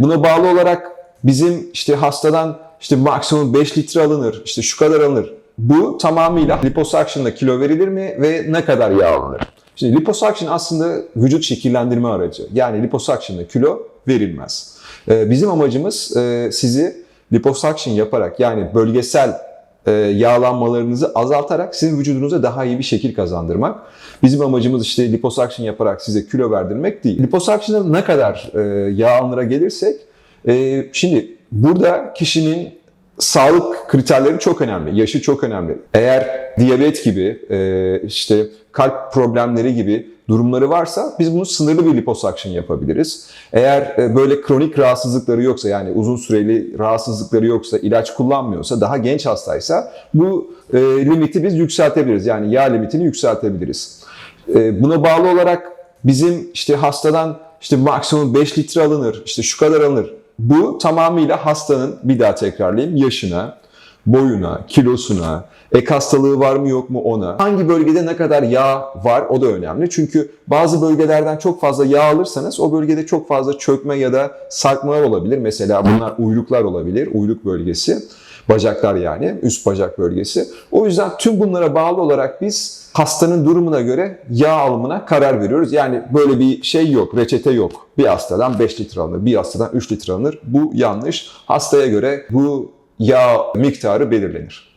Buna bağlı olarak bizim işte hastadan işte maksimum 5 litre alınır, işte şu kadar alınır. Bu tamamıyla liposuction'da kilo verilir mi ve ne kadar yağ alınır? Şimdi liposuction aslında vücut şekillendirme aracı. Yani liposuction'da kilo verilmez. Ee, Bizim amacımız e, sizi liposuction yaparak yani bölgesel yağlanmalarınızı azaltarak sizin vücudunuza daha iyi bir şekil kazandırmak. Bizim amacımız işte liposuction yaparak size kilo verdirmek değil. Liposuction'da ne kadar e, yağ alınıra gelirsek e, şimdi burada kişinin sağlık kriterleri çok önemli. Yaşı çok önemli. Eğer diyabet gibi, e, işte kalp problemleri gibi durumları varsa biz bunu sınırlı bir liposuction yapabiliriz. Eğer e, böyle kronik rahatsızlıkları yoksa yani uzun süreli rahatsızlıkları yoksa, ilaç kullanmıyorsa, daha genç hastaysa bu e, limiti biz yükseltebiliriz. Yani yağ limitini yükseltebiliriz. Buna bağlı olarak bizim işte hastadan işte maksimum 5 litre alınır, işte şu kadar alınır. Bu tamamıyla hastanın, bir daha tekrarlayayım, yaşına, boyuna, kilosuna, ek hastalığı var mı yok mu ona, hangi bölgede ne kadar yağ var o da önemli. Çünkü bazı bölgelerden çok fazla yağ alırsanız o bölgede çok fazla çökme ya da sarkmalar olabilir. Mesela bunlar uyluklar olabilir, uyluk bölgesi. Bacaklar yani, üst bacak bölgesi. O yüzden tüm bunlara bağlı olarak biz hastanın durumuna göre yağ alımına karar veriyoruz. Yani böyle bir şey yok, reçete yok. Bir hastadan 5 litre alınır, bir hastadan 3 litre alınır. Bu yanlış. Hastaya göre bu yağ miktarı belirlenir.